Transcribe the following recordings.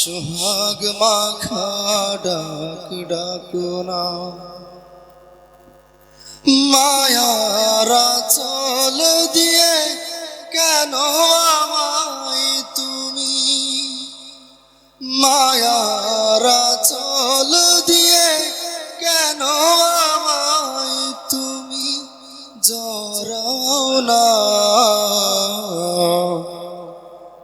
সোহাগ মাখা ডাক ডাকো না। মায়ারা চল দিয়ে কেন আমায় তুমি? মায়ারা চল দিয়ে কেন আমায় তুমি? জরাও না।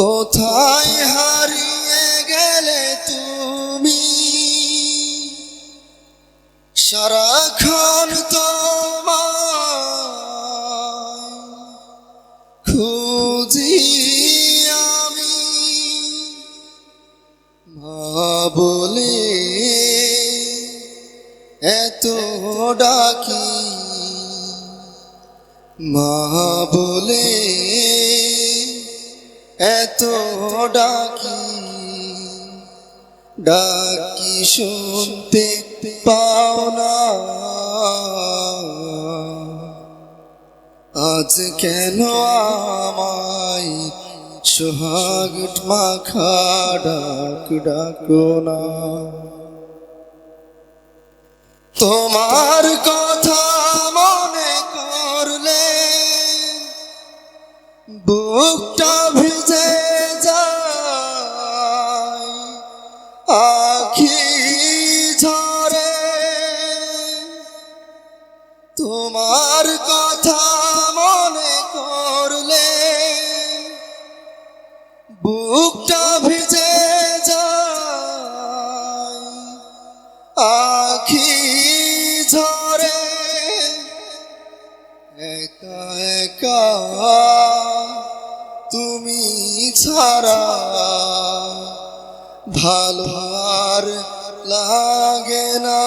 কোথায় হারিয়ে গেলে তুমি? সারাক্ষণ তোমায় খুঁজি আমি। মা বলে এত ডাকি। মা বলে এত ডাকি ডাকি শুনতে পাও না। আজ কেন আমায় সোহাগ মাখা ডাক ডাকো না? তোমার কথা ঝরে। তোমার কথা মনে করলে বুকটা ভিজে যায় আখি ঝরে। একা একা তুমি ছাড়া ভালো আর লাগে না।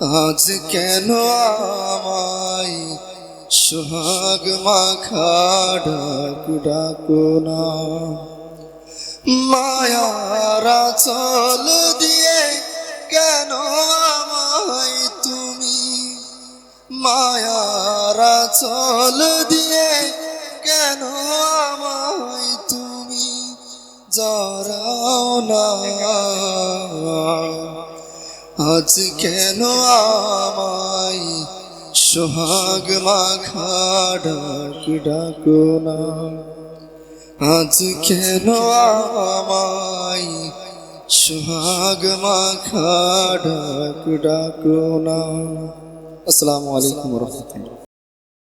আজ কেন আমায় সোহাগ মাখা ডাক ডাকো না? মায়ারা চল দিয়ে কেন আমায় তুমি? মায়ারা চল জরাও না। আজ কেন আমায় সোহাগ মাখা ডাক ডাকো না? আজ কেন আমায় সোহাগ মাখা ডাক ডাকো না? আসসালামু আলাইকুম রহমতুল্লাহ।